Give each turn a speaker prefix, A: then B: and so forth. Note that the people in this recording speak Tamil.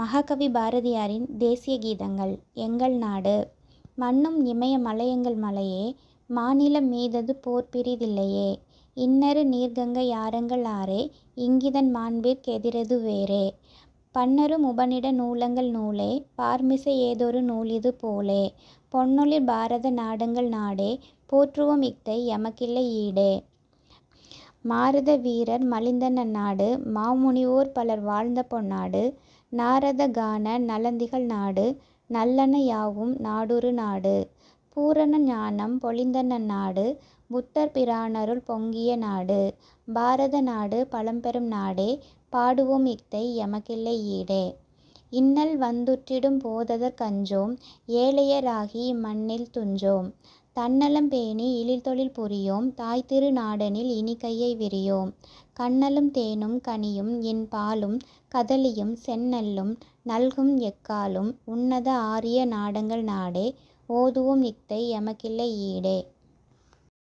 A: மகாகவி பாரதியாரின் தேசிய கீதங்கள் எங்கள் நாடு மண்ணும் இமய மலையங்கள் மலையே மாநிலம் மீதது போர் பிரிதில்லையே இன்னரு நீர்கங்க யாரங்கள் ஆரே இங்கிதன் மாண்பிற்கெதிரது வேறே பன்னரும் உபனிட நூலங்கள் நூலே பார்மிசை ஏதொரு நூலிது போலே பொன்னொழி பாரத நாடுங்கள் நாடே போற்றுவோம் இத்தை எமக்கில்லை ஈடே மாருத வீரர் மலிந்தன நாடு மாமுனிவோர் பலர் வாழ்ந்த பொன்னாடு நாரத கான நலந்திகள் நாடு நல்லன யாவும் நாடொரு நாடு பூரண ஞானம் பொழிந்தன நாடு புத்தர் பிரானருள் பொங்கிய நாடு பாரத நாடு பழம்பெரும் நாடே பாடுவோம் இத்தை எமக்கில்லை ஈடே இன்னல் வந்துற்றிடும் கஞ்சோம் ஏழையராகி மண்ணில் துஞ்சோம் தன்னலம் பேணி இழில்தொழில் புரியோம் தாய்திரு நாடனில் கையை விரியோம் கண்ணலும் தேனும் கனியும் என் பாலும் கதலியும் செந்நல்லும் நல்கும் எக்காலும் உன்னத ஆரிய நாடங்கள் நாடே ஓதுவோம் இத்தை எமக்கில்லை ஈடே